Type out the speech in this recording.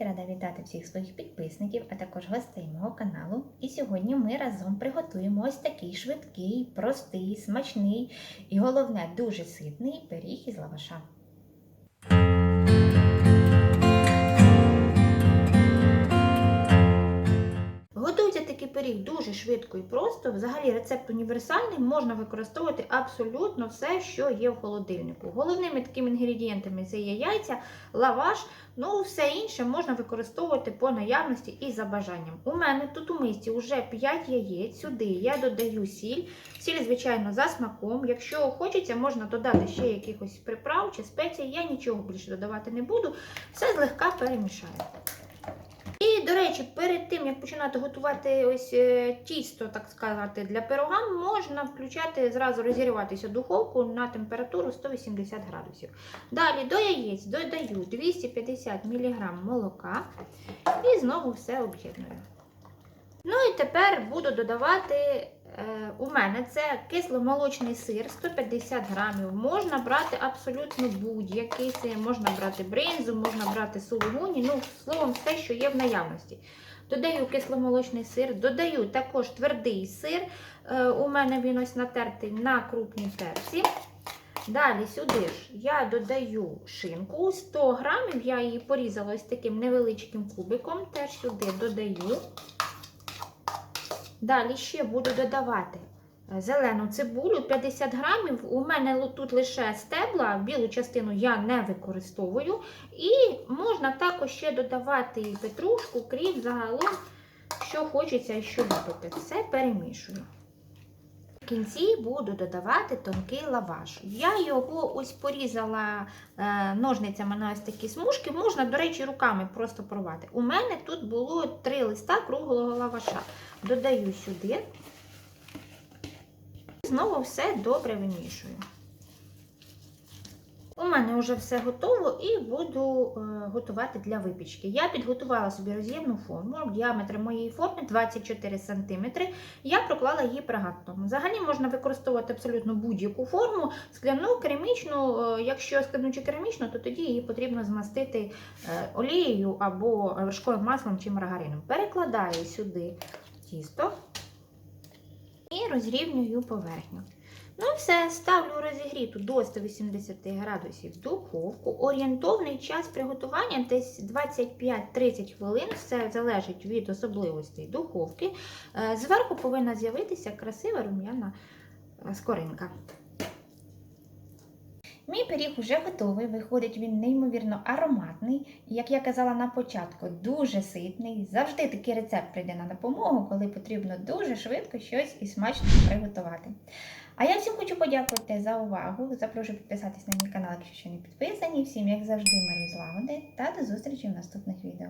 Рада вітати всіх своїх підписників, а також гостей мого каналу. І сьогодні ми разом приготуємо ось такий швидкий, простий, смачний і головне дуже ситний пиріг із лаваша. Дуже швидко і просто. Взагалі рецепт універсальний, можна використовувати абсолютно все, що є в холодильнику. Головними такими інгредієнтами це є яйця, лаваш, ну все інше можна використовувати по наявності і за бажанням. У мене тут у мисці вже 5 яєць. Сюди я додаю сіль. Сіль, звичайно, за смаком. Якщо хочеться, можна додати ще якихось приправ чи спецій. Я нічого більше додавати не буду. Все злегка перемішаю. До речі, перед тим, як починати готувати ось е, тісто, так сказати, для пирога, можна включати, зразу розігріватися духовку на температуру 180 градусів. Далі до яєць додаю 250 мг молока і знову все об'єдную. Ну і тепер буду додавати, у мене це кисломолочний сир 150 грамів. Можна брати абсолютно будь-який сир, можна брати бринзу, можна брати сулугуні, ну, словом, все, що є в наявності. Додаю кисломолочний сир, додаю також твердий сир. Е, у мене він ось натертий на крупній терці. Далі сюди ж я додаю шинку 100 грамів, я її порізала ось таким невеличким кубиком, теж сюди додаю. Далі ще буду додавати зелену цибулю 50 грамів. У мене тут лише стебла, білу частину я не використовую. І можна також ще додавати петрушку, кріп, загалом, що хочеться і що любите. Все перемішую. В кінці буду додавати тонкий лаваш. Я його ось порізала е, ножницями на ось такі смужки. Можна, до речі, руками просто порвати. У мене тут було три листа круглого лаваша. Додаю сюди. Знову все добре вимішую. У мене вже все готово і буду е, готувати для випічки. Я підготувала собі роз'ємну форму. Діаметр моєї форми 24 см. Я проклала її пергаментом. Взагалі можна використовувати абсолютно будь-яку форму, скляну, керамічну. Е, Якщо скляну чи керамічну, то тоді її потрібно змастити е, олією або вершковим маслом чи маргарином. Перекладаю сюди тісто і розрівнюю поверхню. Ну все, ставлю розігріту до 180 градусів духовку. Орієнтовний час приготування десь 25-30 хвилин, все залежить від особливостей духовки. Е, Зверху повинна з'явитися красива рум'яна е, скоринка. Мій пиріг вже готовий, виходить він неймовірно ароматний. І, як я казала на початку, дуже ситний. Завжди такий рецепт прийде на допомогу, коли потрібно дуже швидко щось і смачно приготувати. А я всім хочу подякувати за увагу. Запрошую підписатись на мій канал, якщо ще не підписані. Всім, як завжди, миру злагоди та до зустрічі в наступних відео.